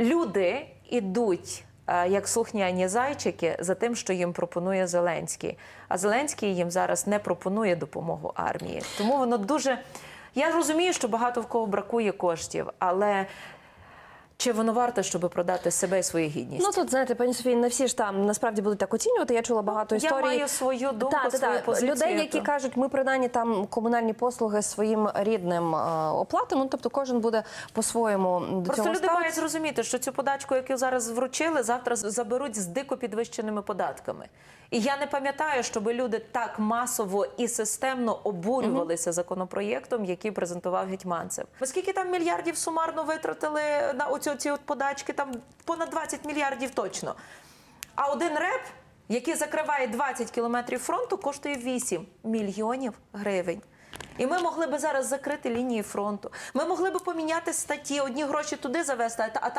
люди ідуть. е, Як слухняні зайчики за тим, що їм пропонує Зеленський. А Зеленський їм зараз не пропонує допомогу армії. Тому воно дуже. Я розумію, що багато в кого бракує коштів, але чи воно варто, щоб продати себе і свою гідність? Ну тут знаєте, пані Софії, не всі ж там насправді будуть так оцінювати. Я чула багато Я історій. маю свою думку, Та, та, свою та. позицію. людей, які то- кажуть, ми принаймні там комунальні послуги своїм рідним е, оплатимо. Ну, тобто кожен буде по-своєму до Просто цього люди ставитися. мають зрозуміти, що цю подачку, яку зараз вручили, завтра заберуть з дико підвищеними податками. І я не пам'ятаю, щоб люди так масово і системно обурювалися законопроєктом, який презентував гетьманцев. Ви скільки там мільярдів сумарно витратили на оці, ці от подачки? Там понад 20 мільярдів точно. А один реп, який закриває 20 кілометрів фронту, коштує 8 мільйонів гривень. І ми могли би зараз закрити лінії фронту. Ми могли би поміняти статті, одні гроші туди завести, а